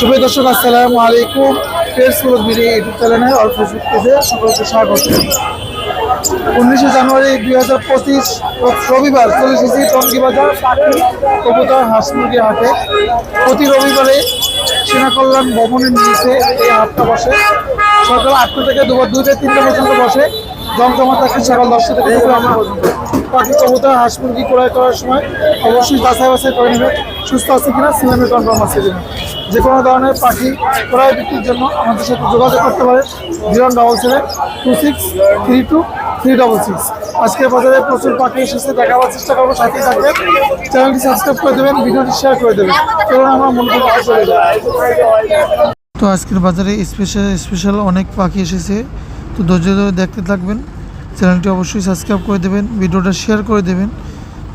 শুভ দর্শক, আসসালামু আলাইকুম। ফেসবুক মিডিয়া ইউটিউব চ্যানেলে ফেসবুক পেজে সকলকে স্বাগত। উনিশে জানুয়ারি দুই হাজার পঁচিশ, রবিবার চলে এসেছি টঙ্গি বাজার পাখি কবুতর হাঁস মুরগি হাটে। প্রতি রবিবারে সেনা কল্যাণ ভবনের নিচে এই হাটটা বসে। সকাল আটটা থেকে দুপুর দুইটা তিনটা পর্যন্ত বসে। জমজমা থাকে সকাল দশটা থেকে দুপুর আমরা। পাখি কবুতর, হাঁস মুরগি ক্রয় করার সময় অবশ্যই যাচাই বাছাই করে নেবে সুস্থ আছে কিনা সিনেমে কনফার্ম আছে কিনা। যে কোনো ধরনের পাখি ক্রয় বিক্রির জন্য আমাদের সাথে যোগাযোগ করতে পারে zero double seven two six three two three double six. আজকের বাজারে প্রচুর পাখি এসেছে, দেখাবার চেষ্টা করব, সাথেই থাকবেন। চ্যানেলটি সাবস্ক্রাইব করে দেবেন, ভিডিওটি শেয়ার করে দেবেন। চলুন, আমরা চলে যাই। তো আজকের বাজারে স্পেশাল স্পেশাল অনেক পাখি এসেছে। তো ধৈর্য ধরে দেখতে থাকবেন। চ্যানেলটি অবশ্যই সাবস্ক্রাইব করে দেবেন, ভিডিওটা শেয়ার করে দেবেন।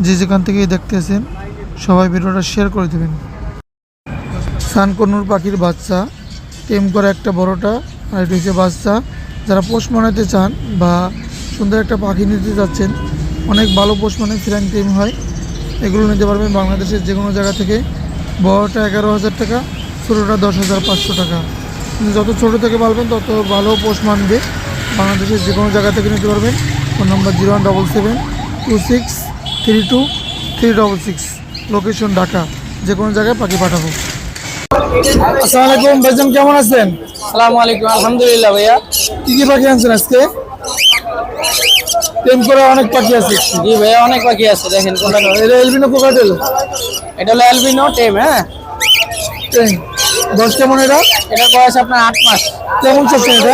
যে যেখান থেকে দেখতেছেন সবাই ভিডিওটা শেয়ার করে দেবেন। সানকনুর পাখির বাচ্চা, টেম করা একটা বড়টা, আর এটা হচ্ছে বাচ্চা। যারা পোষ মানাতে চান বা সুন্দর একটা পাখি নিতে যাচ্ছেন, অনেক ভালো পোষ মানে ফ্র্যাং টেম হয়। এগুলো নিতে পারবেন বাংলাদেশের যে কোনো জায়গা থেকে। বড়টা এগারো হাজার টাকা, ছোটোটা দশ হাজার পাঁচশো টাকা। যত ছোটো থেকে পারবেন তত ভালো পোষ মানবে। বাংলাদেশের যে কোনো জায়গা থেকে নিতে পারবেন। Phone number zero one double seven two six three two three double six. Location Dhaka. যে কোনো জায়গায় পাখি পাঠাবো। আসসালামু আলাইকুম ভাইজান কেমন আছেন? সালামু আলাইকুম আলহামদুলিল্লাহ ভাইয়া। কি কি পাখি আনছেন আজকে? টেম করে অনেক পাখি আছে। জি ভাইয়া অনেক পাখি আছে দেখেন কোনটা নেবেন? এটা এলবিনো কোকাটেল? এটা হলো অ্যালবিনো টেম হ্যাঁ। দশ কেমন এটা? এটা বয়স আপনার আট মাস। কেমন চলছে এটা?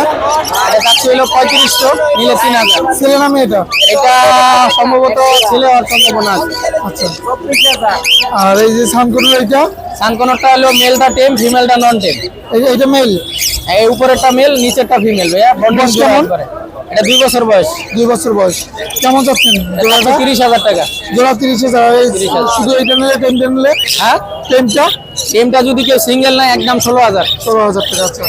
এটা যাচ্ছে হলো পঁয়ত্রিশশো নিলে তিন হাজার। ছেলে নামে এটা? এটা সম্ভবত ছেলে হওয়ার সম্ভাবনা আছে। আচ্ছা। আর এই যে সানকুনুর এটা? সানকনরটা হলো মেলটা টেম ফিমেলটা নন টেম। এই- এইটা মেল? এই উপরেরটা মেল নিচেরটা ফিমেল ভাইয়া। বন্ডন কেমন? এটা দুই বছর বয়স। দুই বছর বয়স। কেমন যাচ্ছেন তিরিশ হাজার টাকা। জোড়া তিরিশ হাজার। শুধু এইটা নিলে টেমটা নিলে? হ্যাঁ? টেমটা টেমটা যদি কেউ সিঙ্গেল নেয় একদম ষোলো হাজার। ষোলো হাজার টাকা আচ্ছা।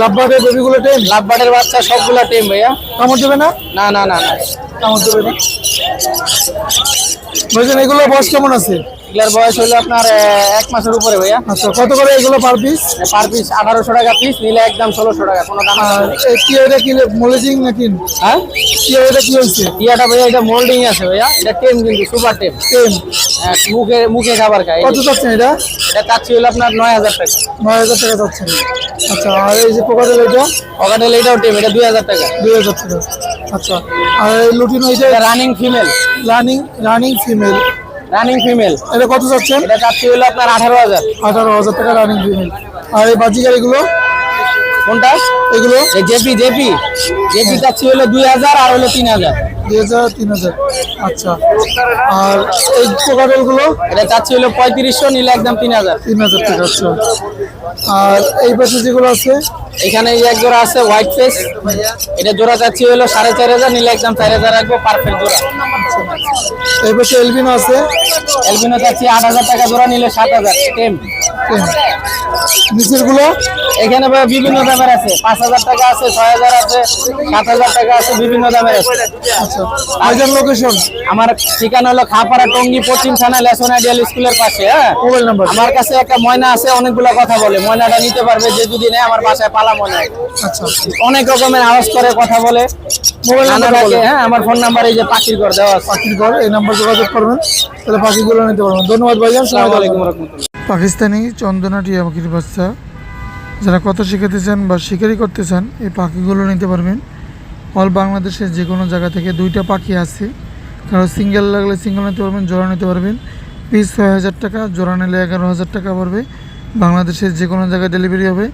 লাভবাটের বেবিগুলো টেম লাভবাটের বাচ্চা সবগুলা টেম ভাইয়া। কামড় দেবে না? না না না না। কামড় দেবে না? বলছেন এগুলো বয়স কেমন আছে? এগুলার বয়স হলো আপনার এক মাসের উপরে ভাইয়া। আচ্ছা কত করে এগুলো পার পিস পার পিস আঠারোশো টাকা পিস নিলে একদম ষোলোশো টাকা কোনো দাম। এই কি মলেজিং নাকি? হ্যাঁ? এটা কি হয়েছে? টিয়াটা ভাইয়া এটা মোল্ডিং আছে ভাইয়া এটা টেম কিন্তু সুপার টেম টেম মুখে মুখে খাবার খায়। কত চাচ্ছেন এটা? এটা চাচ্ছি হলো আপনার নয় হাজার টাকা। নয় হাজার টাকা চাচ্ছেন। আচ্ছা আর এই যে পোকাটেল এটা? অগাটেল এটাও টেম এটা দুই হাজার টাকা। দুই হাজার টাকা। আচ্ছা আর এই লুটিনো এটা? Running female running running female running female এটা কত চাচ্ছেন এটা চাচ্ছি হলো আপনার আঠারো হাজার। আঠারো হাজার টাকা রানিং ফিমেল আর এই বাজিকার এগুলো কোনটা? এগুলো? এই জেপি জেপি। জেপি চাচ্ছি হলো দুই হাজার আর হলো তিন হাজার। দুই হাজার তিন হাজার। আচ্ছা। আর এই পোকাটেলগুলো এটা চাচ্ছি হলো পঁয়ত্রিশশো নিলে একদম তিন হাজার। তিন হাজার টাকা আচ্ছা। আর এই পাশে যেগুলো আছে? এখানে এই এক জোড়া আছে হোয়াইট ফেস এটা জোড়া চাচ্ছি হলো সাড়ে চার হাজার নিলে একদম চার হাজার রাখব পারফেক্ট জোড়া। এই পাশে এলবিনো আছে। এলবিনো চাচ্ছি আট হাজার টাকা জোড়া নিলে সাত হাজার টেম নিচেরগুলো এখানে বিভিন্ন দামের আছে পাঁচ হাজার টাকা আছে ছয় হাজার আছে সাত হাজার টাকা আছে বিভিন্ন দামের আছে। আচ্ছা লোকেশন আমার ঠিকানা হলো খাপাড়া টঙ্গি পশ্চিম থানা লেসন আইডিয়াল স্কুলের পাশে হ্যাঁ? মোবাইল নাম্বার আমার কাছে একটা ময়না আছে অনেকগুলো কথা বলে ময়নাটা নিতে পারবে যে যদি নেয় আমার বাসায় ময়না আচ্ছা অনেক রকমের আওয়াজ করে কথা বলে। মোবাইল নাম্বার হ্যাঁ আমার ফোন নাম্বার এই যে পাখির ঘর দেওয়া আছে। পাখির ঘর এই নাম্বার যোগাযোগ করবেন তাহলে পাখিগুলো নিতে পারবেন। ধন্যবাদ ভাইজান সময় আসসালামু আলাইকুম জন্য। রহমতুল্লাহ পাকিস্তানি চন্দনা টিয়া পাখির বাচ্চা যারা কথা শিখাতে চান বা শিকারি করতে চান এই পাখিগুলো নিতে পারবেন। অল বাংলাদেশের যে কোনো জায়গা থেকে দুইটা পাখি আছে। কারও সিঙ্গেল লাগলে সিঙ্গেল নিতে পারবেন জোড়া নিতে পারবেন। পিস ছয় হাজার টাকা জোড়া নিলে এগারো হাজার টাকা পড়বে। বাংলাদেশের যে কোনো জায়গায় ডেলিভারি হবে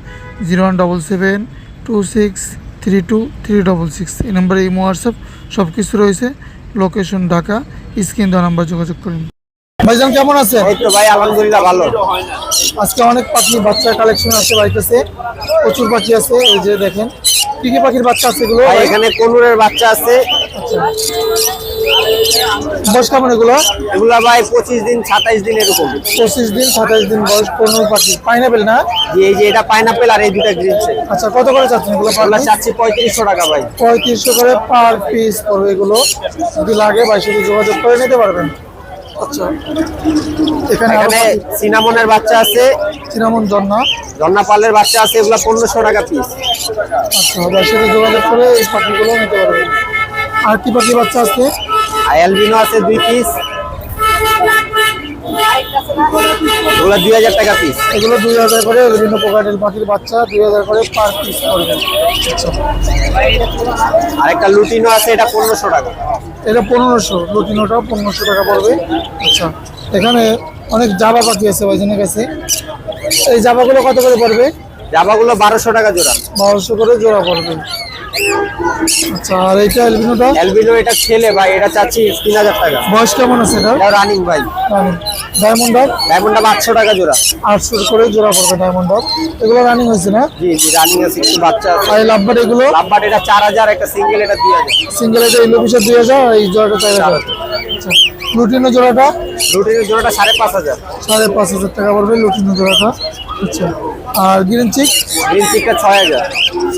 zero one double seven two six three two three double six এই নাম্বারে ইমো হোয়াটসঅ্যাপ সব কিছু রয়েছে। লোকেশন ঢাকা স্ক্রিন দেওয়া নাম্বার যোগাযোগ করুন। ভাইজান কেমন আছে ভাই আলহামদুলিল্লাহ ভালো। আজকে অনেক পাখি বাচ্চার কালেকশন আছে বাড়িতে। প্রচুর পাখি আছে এই যে দেখেন। কি কি পাখির বাচ্চা আছে এগুলো? এখানে কনুরের বাচ্চা আছে। বয়স কেমন এগুলো? এগুলা ভাই পঁচিশ দিন সাতাইশ দিন এরকম পঁচিশ দিন সাতাইশ দিন বয়স পনেরো পাখি। পাইনাপেল না? এই যে এটা পাইনাপেল আর এই দুটা আচ্ছা কত করে চাচ্ছেন এগুলো আমরা চাচ্ছি পঁয়ত্রিশশো টাকা ভাই। পঁয়ত্রিশশো করে পার পিস পড়বে এগুলো। যদি লাগে সাথে যোগাযোগ করে নিতে পারবেন। আচ্ছা এখানে সিনামনের বাচ্চা আছে। জন্না। জন্না পালের বাচ্চা আছে এগুলো পনেরোশো টাকা পিস আচ্ছা আপনার সাথে যোগাযোগ করে এই পাখিগুলো নিতে পারবেন। আর কি পাখি বাচ্চা আছে? আর অ্যালবিনো আছে দুই পিস এগুলো দুই হাজার টাকা পিস এগুলো দুই হাজার করে বিভিন্ন প্রকারের পাখির বাচ্চা দুই হাজার করে পার পিস আচ্ছা। আর একটা লুটিনো আছে এটা পনেরোশো টাকা। এটা পনেরোশো লুটিনোটা পনেরোশো টাকা পড়বে। আচ্ছা এখানে অনেক জাবা পাখি আছে ভাইজনের কাছে। এই জাবাগুলো কত করে পড়বে? জাবাগুলো বারোশো টাকা জোড়া। বারোশো করে জোড়া পড়বে। আচ্ছা আর এইটা অ্যালবিনোটা? অ্যালবিনো এটা ছেলে ভাই এটা চাচ্ছি তিন হাজার টাকা। বয়স কেমন আছে এটা এটা রানিং ভাই। ডায়মন্ড ডায়মন্ডা পাঁচশো আটশো টাকা জোড়া। আটশো করে জোড়া পড়বে ডায়মন্ড এগুলো রানিং হয়েছে না? জি জি রানিং আছে কিছু বাচ্চা আছে। আর এগুলো? লাভবাট এটা চার হাজার একটা সিঙ্গেল এটা দুই হাজার। সিঙ্গেল এটা ইলো পিসের দুই হাজার এই জোড়াটা চার হাজার। আচ্ছা। লুটিনো জোড়াটা? লুটিনের জোড়াটা সাড়ে পাঁচ হাজার। সাড়ে পাঁচ হাজার টাকা পড়বে লুটিনো জোড়াটা। আচ্ছা আর গ্রিন চিক গ্রিন চিকটা ছয় হাজার।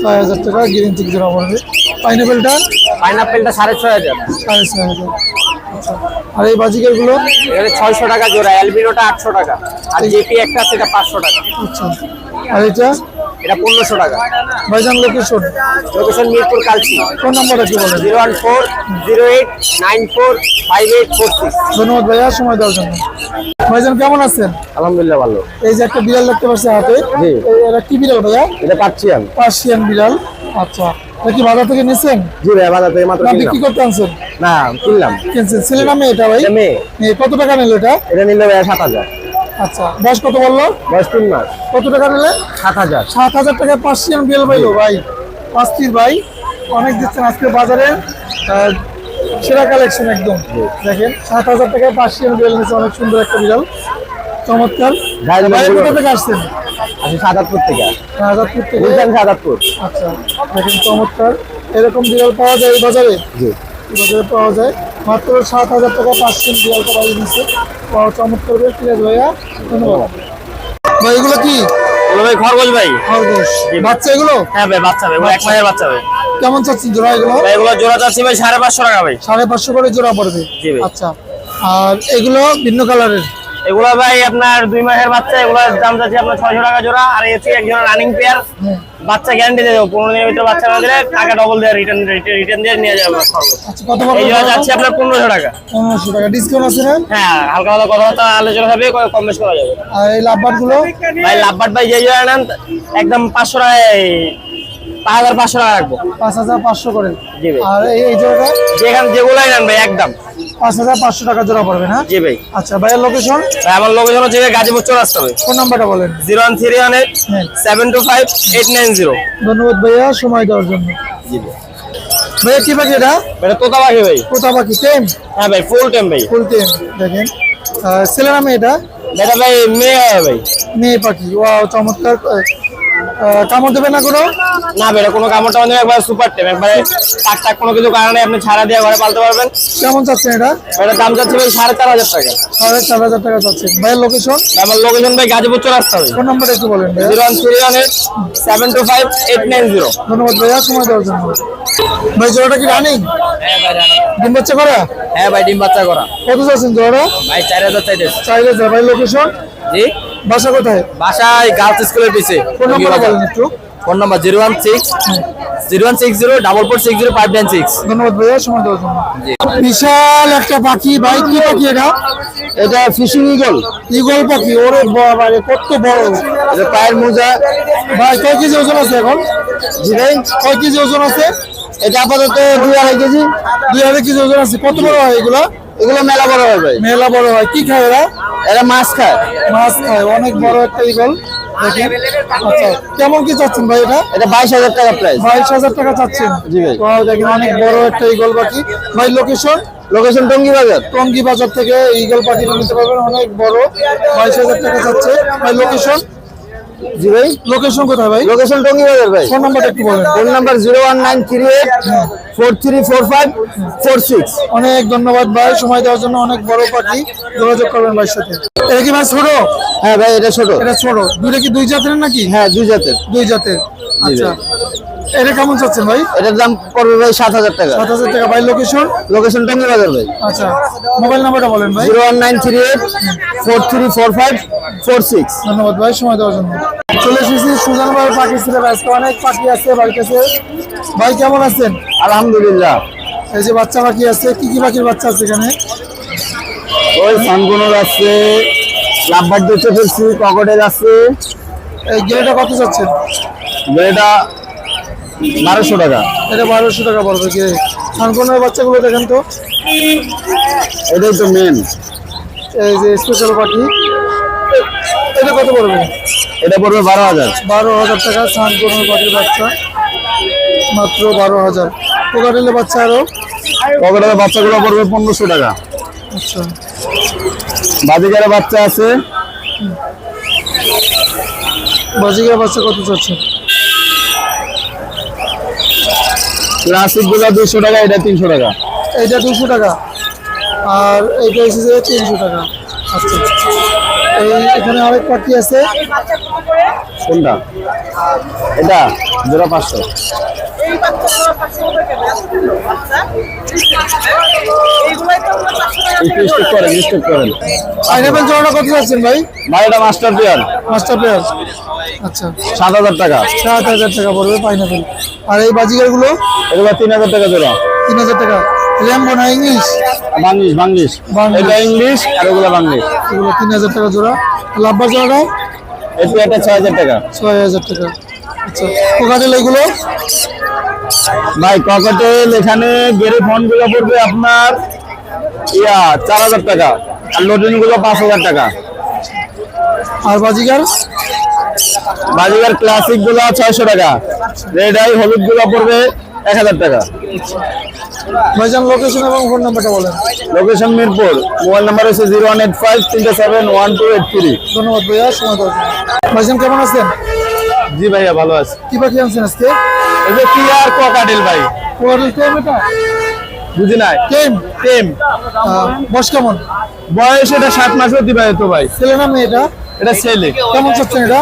ছয় হাজার টাকা গ্রিন চিক জোড়া পড়বে। পাইনাপেলটা পাইনাপেলটা সাড়ে ছয় হাজার। সাড়ে ছয় হাজার। আচ্ছা আর এই বাজিকারগুলো এটা ছয়শো টাকা জোড়া অ্যালবিনোটা আটশো টাকা। আর জেপি একটা এটা পাঁচশো টাকা। আচ্ছা আর এটা? এটা পনেরোশো টাকা। ভাইজান location location Mirpur Kalshi. Phone নাম্বারটা কি বলেন? Zero one four zero eight nine four five eight four six. ধন্যবাদ ভাইয়া সময় দেওয়ার জন্য। ভাইজান কেমন আছেন? আলহামদুলিল্লাহ ভালো। এই যে একটা বিড়াল দেখতে পাচ্ছি হাতে। এই এটা কি বিড়াল ভাইয়া? এটা পাচ্ছি আমি পার্সিয়ান বিড়াল। আচ্ছা কি বাজার থেকে নিয়েছেন জি ভাই বাজার থেকে মাত্র কিনলাম। বিক্রি করতে আনছেন? না কিনলাম। কিনছেন। ছেলে নামে এটা ভাই? মেয়ে। কত টাকা নিল এটা? এটা নিলে ভাই সাত হাজার। আচ্ছা। বয়স কত বলল? বয়স তিন মাস। কত টাকা নিলে? সাত হাজার। সাত হাজার টাকা পার্সিয়ান বিড়াল পাইলো ভাই। পাঁচটির ভাই। অনেক দিচ্ছেন আজকে বাজারে। সেরা কালেকশন একদম। দেখেন সাত হাজার টাকায় পার্সিয়ান বিড়াল নিচ্ছে অনেক সুন্দর একটা বিড়াল। চমৎকার। ভাই কোথা থেকে আসছেন? আমি সাদাতপুর থেকে। রাজাপুর থেকে? বুঝলেন সাদাতপুর। আচ্ছা দেখেন চমৎকার। এরকম বিড়াল পাওয়া যায় এই বাজারে? জি। বাজারে পাওয়া যায়। মাত্র সাত হাজার টাকা পার্সেন্ট বিড়ালটা বাড়ি দিচ্ছে চমৎকার ঠিক আছে ভাইয়া। ধন্যবাদ। ভাই এগুলো কি? ভাই খরগোশ ভাই। খরগোশ। বাচ্চা এগুলো? হ্যাঁ ভাই বাচ্চা ভাই এক মাসের বাচ্চা ভাই। কেমন চাচ্ছেন জোড়া এগুলো? ভাই এগুলো জোড়া চাচ্ছি ভাই সাড়ে পাঁচশো টাকা ভাই। সাড়ে পাঁচশো করে জোড়া পড়বে। আচ্ছা আর এগুলো ভিন্ন কালারের? এগুলো ভাই আপনার দুই মাসের বাচ্চা এগুলোর দাম চাচ্ছি আপনার ছয়শো টাকা জোড়া আর এসে একজন রানিং পেয়ার বাচ্চা গ্যারান্টি দিয়ে দেবো। পনেরো দিনের ভিতরে বাচ্চা না দিলে টাকা ডবল দিয়ে রিটার্ন রিটার্ন দিয়ে নিয়ে যাবে। আচ্ছা এই জোড়া যাচ্ছে আপনার পনেরোশো টাকা। পনেরোশো টাকা। ডিসকাউন্ট আছে না? হ্যাঁ হালকা হালকা কথাবার্তা আলোচনা হবে কম বেশ করা যাবে। আর এই লাভবারগুলো ভাই লাভবাট ভাই যে জোড়া নেন একদম পাঁচশো টাকায় পাঁচ হাজার পাঁচশো টাকা রাখব। পাঁচ হাজার পাঁচশো করে। জি ভাই। আর এই জোড়াটা? যেখানে যেগুলাই নেন ভাই একদম। পাঁচ হাজার পাঁচশো টাকা জোড়া পড়বে না? জি ভাই। আচ্ছা ভাইয়ের লোকেশন ভাই আমার লোকেশন হচ্ছে গাজীপুর চৌরাস্তা হবে ফোন নাম্বারটা বলেন। Zero one three one eight হ্যাঁ। ধন্যবাদ ভাইয়া সময় দেওয়ার জন্য। জি ভাই। ভাইয়া কি পাখি এটা? এটা তোতা পাখি ভাই। কোথা পাখি টেম? হ্যাঁ ভাই ফুল টাইম ভাই। ফুল টেম দেখেন। ছেলে নামে এটা? এটা ভাই মেয়ে হয় ভাই। মেয়ে পাখি। ওয়াও চমৎকার। কামড় দেবে না কোনো? না এটা কোনো কামড় টামড় নেই, একবার সুপার টাইম একবারে টাক টাক কোনো কিছু কারণে আপনি ছাড়া দিয়ে ঘরে পালতে পারবেন। কেমন চাচ্ছেন এটা? এটা দাম যাচ্ছে ভাই সাড়ে চার হাজার টাকা। সাড়ে চার হাজার টাকা চাচ্ছেন ভাইয়ের লোকেশন আমার লোকেশন ভাই গাজীপুর চৌরাস্তা ভাই। ফোন নাম্বারটা একটু বলেন zero one three one eight seven two five eight nine zero. ধন্যবাদ ভাইয়া সময় দেওয়ার জন্য। ভাই জোড়াটা কি রানিং হ্যাঁ ভাই ডিম বাচ্চা করা? হ্যাঁ ভাই ডিম বাচ্চা করা। কত চাচ্ছেন জোড়া ভাই চার হাজার চাইতেছে। চার হাজার ভাই লোকেশন জি? বাসা কোথায়? বাসায় গার্লস স্কুলের পিছে। ফোন নাম্বারটা বলেন একটু। Phone number zero one six zero one six zero double four six zero five nine six. ধন্যবাদ ভাইয়া সময় দেওয়ার জন্য। বিশাল একটা পাখি ভাই কি পাখি এটা? এটা ফিশিং ইগল ইগল পাখি ওরে বাবা কত বড়। এটা পায়ের মোজা। ভাই কয় কেজি ওজন আছে এখন? জি ভাই। কয় কেজি ওজন আছে? এটা আপাতত দুই আড়াই কেজি। দুই হাজার কেজি ওজন আছে। কত বড় হয় এগুলা? এগুলো মেলা বড় হয় ভাই। মেলা বড় হয়। কি খায় এরা? এরা মাছ খায়। মাছ খায় অনেক বড় একটা ইগল দেখেন আচ্ছা কেমন কি চাচ্ছেন ভাই এটা? এটা বাইশ হাজার টাকা প্রাইস বাইশ হাজার টাকা চাচ্ছেন? জি ভাই। দেখেন অনেক বড় একটা ইগল পাখি। ভাই লোকেশন লোকেশন টঙ্গি বাজার টঙ্গি বাজার থেকে ইগল পাখিটা নিতে পারবেন অনেক বড়। বাইশ হাজার টাকা চাচ্ছে। ভাই লোকেশন জি ভাই। লোকেশন কোথায় ভাই? লোকেশন টঙ্গি বাজার ভাই ফোন নাম্বারটা একটু বলেন। Phone number zero one nine three eight four three four five four six অনেক ধন্যবাদ ভাই সময় দেওয়ার জন্য অনেক বড় পাখি। যোগাযোগ করবেন ভাইয়ের সাথে। এটা কি ভাই ছোট? হ্যাঁ ভাই এটা ছোট। এটা ছোট। দুইটা কি দুই জাতের নাকি? হ্যাঁ দুই জাতের। দুই জাতের। আচ্ছা। এটা কেমন চাচ্ছেন ভাই? এটার দাম পড়বে ভাই সাত হাজার টাকা। সাত হাজার টাকা। ভাই লোকেশন লোকেশন টঙ্গি বাজার ভাই। আচ্ছা। মোবাইল নাম্বারটা বলেন ভাই। Zero one nine three eight four three four five four six. ধন্যবাদ ভাই সময় দেওয়ার জন্য। চলে এসেছি সুজান ভাই পাখি ছিল আজকে অনেক পাখি আছে বাড়ির কাছে ভাই কেমন আছেন? আলহামদুলিল্লাহ। এই যে বাচ্চা পাখি আছে কি কি পাখির বাচ্চা আছে এখানে? ওই সানগুনোর আছে লাভবার দিতে ফেলছি ককটেল আছে। এই গেড়েটা কত চাচ্ছেন? এটা বারোশো টাকা। এটা বারোশো টাকা পড়বে গিয়ে সানকনের বাচ্চাগুলো দেখেন তো। এটাই তো মেন এই যে স্পেশাল পাখি এটা কত পড়বে? এটা পড়বে বারো হাজার। বারো হাজার টাকা সানকনের পাখির বাচ্চা। মাত্র বারো হাজার। পোকাটেলের বাচ্চা আরও? ককটেলের বাচ্চাগুলো পড়বে পনেরোশো টাকা। আচ্ছা। বাজিকারের বাচ্চা আছে। বাজিকার বাচ্চা কত চাচ্ছেন? ক্লাসিকগুলো দুশো টাকা, এটা তিনশো টাকা। এইটা দুশো টাকা। আর এইটা এসেছে তিনশো টাকা। আচ্ছা। এখানে আরেক পাখি আছে। কোনটা? এটা জোড়া পাঁচশো। পাইনাপেল জোড়াটা কত যাচ্ছেন ভাই? ভাই এটা মাস্টার পেয়ার মাস্টার প্লেয়ার আচ্ছা। সাত হাজার টাকা। সাত হাজার টাকা পড়বে পাইনাপেল আর এই বাজিগারগুলো? এগুলো তিন হাজার টাকা জোড়া। তিন হাজার টাকা। ল্যাম্বো না ইংলিশ? Banglish Banglish. এটা ইংলিশ আর ওগুলো বাংলিশ। এগুলো তিন হাজার টাকা জোড়া। লাভবার জোড়াটা? এই পেয়ারটা ছয় হাজার টাকা। ছয় হাজার টাকা। আচ্ছা পোকাটেল এগুলো? ভাই ককটেল এখানে গেরে ফোনগুলো পড়বে আপনার ইয়া চার হাজার টাকা। আর লোডিংগুলো পাঁচ হাজার টাকা। আর বাজিগার? বাজিগার ক্লাসিকগুলো ছয়শো টাকা। রেড আই হলুদগুলো পড়বে এক হাজার টাকা। ভাইজান লোকেশন এবং ফোন নাম্বারটা বলেন। লোকেশন মিরপুর। মোবাইল নাম্বার হচ্ছে জিরো ওয়ান এইট ফাইভ তিনটে seven one two eight three. ধন্যবাদ ভাইয়া সময় দেওয়ার ভাইজান কেমন আছেন? জি ভাইয়া ভালো আছে। কি পাখি আনছেন আজকে? এই যে কি আর ককাটেল ভাই। এটা? বুঝি নাই? টেম টেম বয়স কেমন? বয়স এটা সাত মাস অতিবাহিত ভাই ছেলে না মেয়ে এটা? এটা ছেলে। কেমন চাচ্ছেন এটা?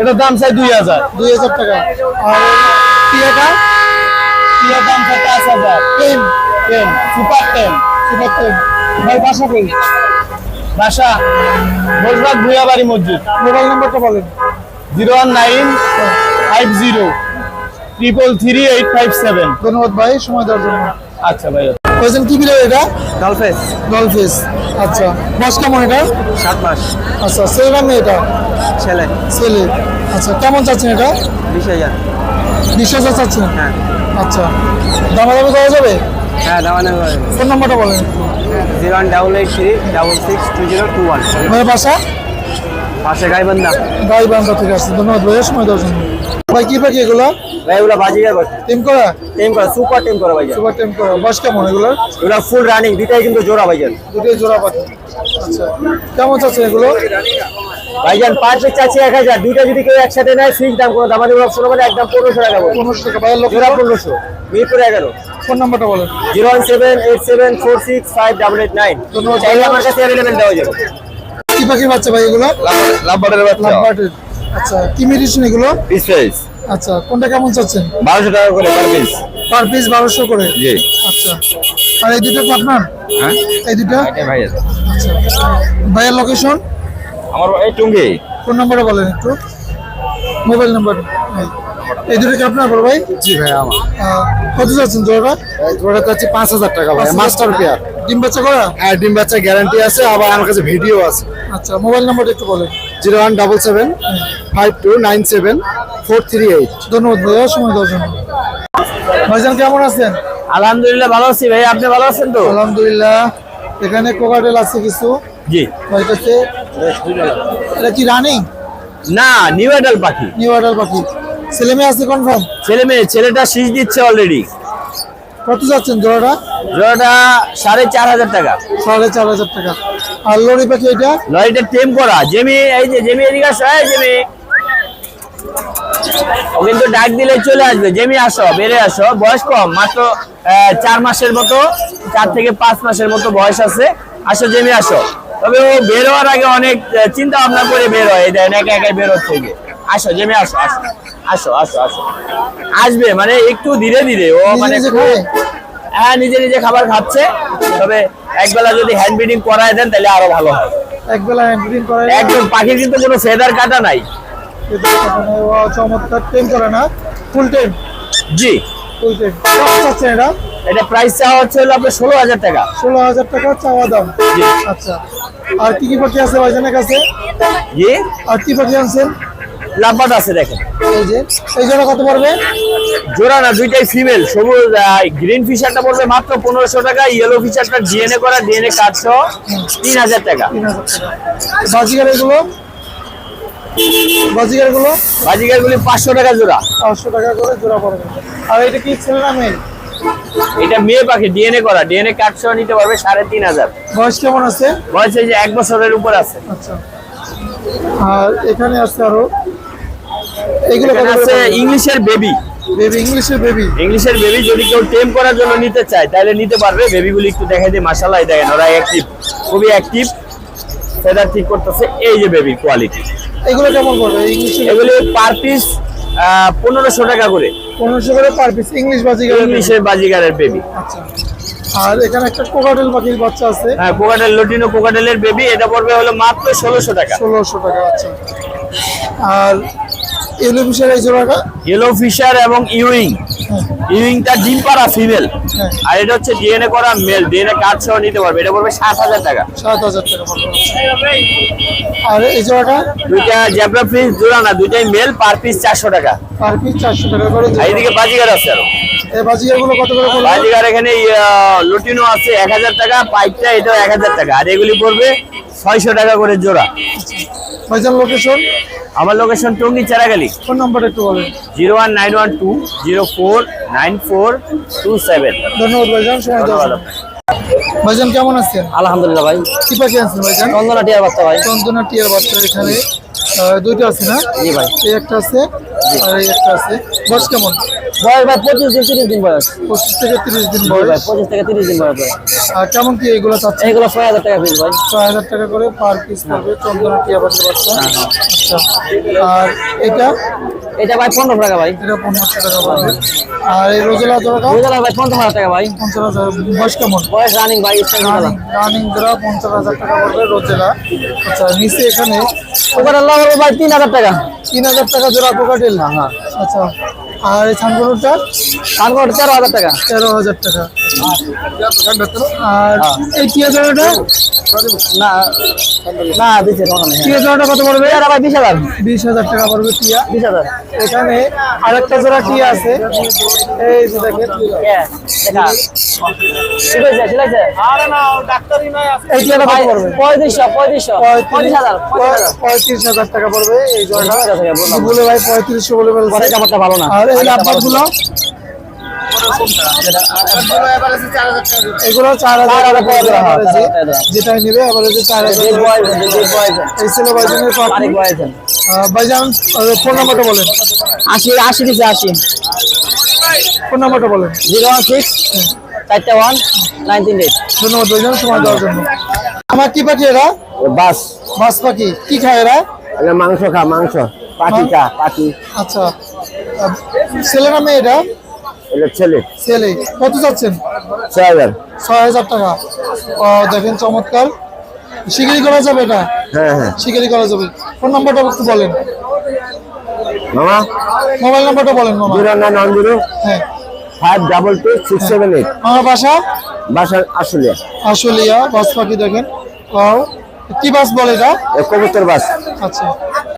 এটার দাম চাই দুই হাজার। দুই হাজার টাকা। আর টিয়াটা টিয়ার দাম চাই পাঁচ হাজার ten ten super ten super ten ভাই বাসা কই? বাসা বসবাগ ভুয়াবাড়ি মসজিদ। মোবাইল নাম্বারটা বলেন। Zero one nine five zero triple three eight five seven. ধন্যবাদ ভাই সময় দেওয়ার জন্য। আচ্ছা ভাইয়া ভাইজান কি বিলে এটা? ডলফেস ডলফিস আচ্ছা বয়স কেমন এটা সাত মাস। আচ্ছা ছেলে না এটা? ছেলে। ছেলে। আচ্ছা কেমন চাচ্ছেন এটা? বিশ হাজার। বিশ হাজার চাচ্ছেন? হ্যাঁ। আচ্ছা দামাদামি করা যাবে? হ্যাঁ দামানে ফোন নাম্বারটা বলেন। Zero one double eight three double six two zero two one. ভাইয়ের বাসা পাশে গাইবান্ধা। গাই বান্ধা থেকে আসছে ধন্যবাদ ভাইয়া সময় দেওয়ার জন্য। ভাই কি পাখি এগুলো? ভাই এগুলো বাজিকার বসে টিম করা? টিম করা সুপার টিম করা ভাই সুপার টিম করা। বয়স কেমন এগুলো এগুলো ফুল রানিং দুটাই কিন্তু জোড়া ভাইজান। দুটোই জোড়া পাখি। আচ্ছা। কেমন চাচ্ছেন এগুলো? ভাইজান পাঁচ পিস চাচ্ছি এক হাজার। দুইটা যদি কেউ একসাথে নেয় ফিক্স দাম কোনো দামাদি অপশন হবে একদম পনেরোশো টাকা বলব পনেরোশো টাকা ভাইয়ের লোক জোড়া পনেরোশো মিরপুর এগারো। ফোন নাম্বারটা বলেন। Zero one seven eight seven four six five double eight nine. চাইলে আমার কাছে অ্যাভেলেবেল দেওয়া যাবে। কি পাখির বাচ্চা ভাই এগুলো? লাভবারের লাভবার্ডের আচ্ছা কি মেডিসিন এগুলো? পিস আচ্ছা কোনটা কেমন চাচ্ছেন? বারোশো টাকা করে পার পিস পার পিস বারোশো করে? জি। আচ্ছা। আর এই দুটো আপনার? হ্যাঁ? এই দুটো? ভাইয়া আচ্ছা। ভাইয়ের লোকেশন আমার এই টুঙ্গি। ফোন নাম্বারটা বলেন একটু। Mobile number. এই দুটো কি আপনার বড় ভাই? জি ভাই আমার। কত যাচ্ছেন জোড়াটা? তো হচ্ছে পাঁচ হাজার টাকা ভাই মাস্টার পেয়ার ডিম বাচ্চা করা? হ্যাঁ ডিম বাচ্চা গ্যারান্টি আছে আবার আমার কাছে ভিডিও আছে। আচ্ছা মোবাইল নাম্বারটা একটু বলেন। Zero one double seven five two nine seven four three eight. ধন্যবাদ ভাইয়া সময় দেওয়ার জন্য। ভাইজান কেমন আছেন? আলহামদুলিল্লাহ ভালো আছি ভাই আপনি ভালো আছেন তো? আলহামদুলিল্লাহ। এখানে কোকাটেল আছে কিছু? জি। এটা কি রানিং না নিউ অ্যাডাল পাখি। নিউ পাখি। ছেলে মেয়ে আছে কনফার্ম ছেলে মেয়ে ছেলেটা শীষ দিচ্ছে অলরেডি কত যাচ্ছেন জোড়াটা? জোড়াটা সাড়ে চার হাজার টাকা। সাড়ে চার হাজার টাকা। আর লরি পাখি এটা? লরিটা টেম করা। জেমি এই যে জেমি এদিকে আসো এই জেমি। ও কিন্তু ডাক দিলে চলে আসবে। জেমি আসো বেড়ে আসো। বয়স কম মাত্র চার মাসের মতো চার থেকে পাঁচ মাসের মতো বয়স আছে। আসো জেমি আসো। তবে ও বের হওয়ার আগে অনেক চিন্তা ভাবনা করে বের হয় দেখেন একা একাই বের হচ্ছে গিয়ে। আসো জেমে আসো আসো। আসো আসো আসো। আসবে মানে একটু ধীরে ধীরে। ও মানে? হ্যাঁ নিজে নিজে খাবার খাচ্ছে। তবে একবেলা যদি হ্যান্ড ব্রিডিং করায় দেন তাহলে আরও ভালো হয়। একবেলা হ্যান্ড্রিং করে একদম পাখির কিন্তু কোনো ফেদার কাটা নাই। চমৎকার টেম করে না? ফুল টেম? জি। ফুল টেম। চাচ্ছেন এটা এটা প্রাইস চাওয়া হচ্ছে হলো আপনার ষোলো হাজার টাকা। ষোলো হাজার টাকা চাওয়া দাম। আচ্ছা। আর কি কি পাখি আছে ভাইজানের কাছে? জি। আর কি পাখি আনছেন? লাভবাট আছে দেখেন। এই যে এই জোড়া কত পড়বে? জোড়া না দুইটাই ফিমেল সবুজ গ্রিন ফিশারটা পড়বে মাত্র পনেরোশো টাকা ইয়েলো ফিশারটা ডিএনএ করা ডিএনএ কাটছো তিন হাজার টাকা। বাজিগার এগুলো বাজিগারগুলো বাজিকার গুলি পাঁচশো টাকা জোড়া। পাঁচশো টাকা করে জোড়া পড়বে। আর এটা কি ছেলে না মেয়ে? এটা মেয়ে পাখি ডিএনএ করা। ডিএনএ কাটছো নিতে পারবে সাড়ে তিন হাজার। বয়স কেমন আছে? বয়স এই যে এক বছরের উপর আছে। আচ্ছা। আর এখানে আছে আরও এগুলো আছে ইংলিশের বেবি বেবি ইংলিশের বেবি ইংলিশের বেবি যদি কেউ টেম করার জন্য নিতে চায় তাহলে নিতে পারবে। বেবিগুলি একটু দেখাই দিয়ে মাসাল্লাহ দেখেন ওরা অ্যাক্টিভ খুবই অ্যাক্টিভ ফেদার ঠিক করতেছে এই যে বেবি কোয়ালিটি এগুলো কেমন এগুলি পার পিস পনেরোশো টাকা করে। পনেরোশো করে পার পিস ইংলিশ বাজিগার ইংলিশের বাজিগারের বেবি আচ্ছা। আর এখানে একটা কোকাটেল পাখির বাচ্চা আছে। হ্যাঁ কোকাটেল লটিনো কোকাটেলের বেবি এটা পড়বে হলো মাত্র ষোলোশো টাকা। ষোলোশো টাকা আচ্ছা। আর এলো বিশাল এই জোড়াটা? ইয়েলো ফিশার এবং ইউইং ইউইংটা ডিম পাড়া ফিমেল। আর এটা হচ্ছে ডিএনএ করা মেল ডিএনএ কার্ড সহ নিতে পারবে। এটা পড়বে সাত হাজার টাকা। সাত হাজার টাকা আর এই জোড়াটা? দুইটা জ্যাবরা ফিস জোড়া না দুইটাই মেল পার পিস চারশো টাকা। পার পিস চারশো টাকা করে এদিকে বাজিগার আছে আরও। এই বাজিগারগুলো কত করে পড়বে? বাজিগার এখানে লুটিনো আছে এক হাজার টাকা পাইপটা এটাও এক হাজার টাকা। আর এগুলি পড়বে ছয়শো টাকা করে জোড়া। ভাইজান লোকেশন আমার location Tongi Charagali. Phone number একটু বলেন। Zero one nine one two zero four nine four two seven. ধন্যবাদ ভাইজান সময় দেওয়ার ভাইজান কেমন আছেন? আলহামদুলিল্লাহ ভাই। কি পাখি আছেন ভাইজান? চন্দনা টিয়ার বাচ্চা ভাই। চন্দনা টিয়ার বাচ্চা এখানে। দুইটা আছে না? জি ভাই। এই একটা আছে আর এই একটা আছে। বয়স কেমন? বয়স ভাই পঁচিশ থেকে তিরিশ দিন বয়স। পঁচিশ থেকে তিরিশ দিন জি ভাই পঁচিশ থেকে তিরিশ দিন বয়স আর কেমন কি এগুলো চাচ্ছে এইগুলো ছয় হাজার টাকা পিস ভাই। ছয় হাজার টাকা করে পার পিস পড়বে চন্দনা টিয়া পাখির বাচ্চা। আচ্ছা। আর এটা? এটা ভাই পনেরো টাকা ভাই। এটা পনেরোশো টাকা পড়বে। আর এই রোজেলা জোড়াটা রোজালা ভাই পঞ্চাশ হাজার টাকা ভাই। পঞ্চাশ হাজার। বয়স কেমন? বয়স রানিং ভাই রানিং জোড়া পঞ্চাশ হাজার টাকা পড়বে রোজেলা আচ্ছা নিচে এখানে ওখানে আল্লাহ বলব ভাই তিন হাজার টাকা। তিন হাজার টাকা জোড়া কোকাটেল হ্যাঁ। আচ্ছা। আর এই ছানগুলোটা কানকোট তেরো হাজার টাকা। তেরো হাজার টাকা। আর এই টিয়া না না দিচ্ছে ওখানে কত পড়বে? এটা ভাই বিশ হাজার। বিশ হাজার টাকা পড়বে টিয়া। বিশ হাজার। এখানে আরেকটা জোড়া টিয়া আছে। এই যে দেখেন। কে? দেখা। শিলাইছে শিলাইছে। এই টিয়াটা কত পড়বে? পঁয়ত্রিশশো পঁয়ত্রিশশো। পঁয়ত্রিশ হাজার টাকা পড়বে এই জোড়াটা। বলে ভাই পঁয়ত্রিশশো বলে কাপড়টা ভালো না। আর এই গুলো। এগুলো চার হাজার টাকা এ। চার নেবে হাজার ছিল ভাইজানের ভাইজান ফোন নাম্বারটা বলেন। আশি আশি দিচ্ছে আশি। ফোন নাম্বারটা বলেন। জিরো ওয়ান সিক্স চারটে ওয়ান নাইন তিন এইট। ধন্যবাদ ভাইজান সময় দেওয়ার জন্য। আমার কি পাখি এরা? বাস। মাছ পাখি। কি খায় এরা? মাংস খা মাংস। পাখি খা পাখি। আচ্ছা। আহ, ছেলে না মেয়ে এটা ছেলে। ছেলে। কত চাচ্ছেন? ছয় হাজার। ছয় হাজার টাকা। ও দেখেন চমৎকার। শিকারি করা যাবে এটা? হ্যাঁ হ্যাঁ। শিকারি করা যাবে। ফোন নাম্বারটা একটু বলেন। মামা? মোবাইল নাম্বারটা বলেন মামা। জিরো নাইন ওয়ান জিরো হ্যাঁ। Five double two six seven eight. আমার বাসা? বাসা আসলে আশুলিয়া বাস পাখি দেখেন কি বাস বলে এটা? কবুতর বাস। আচ্ছা।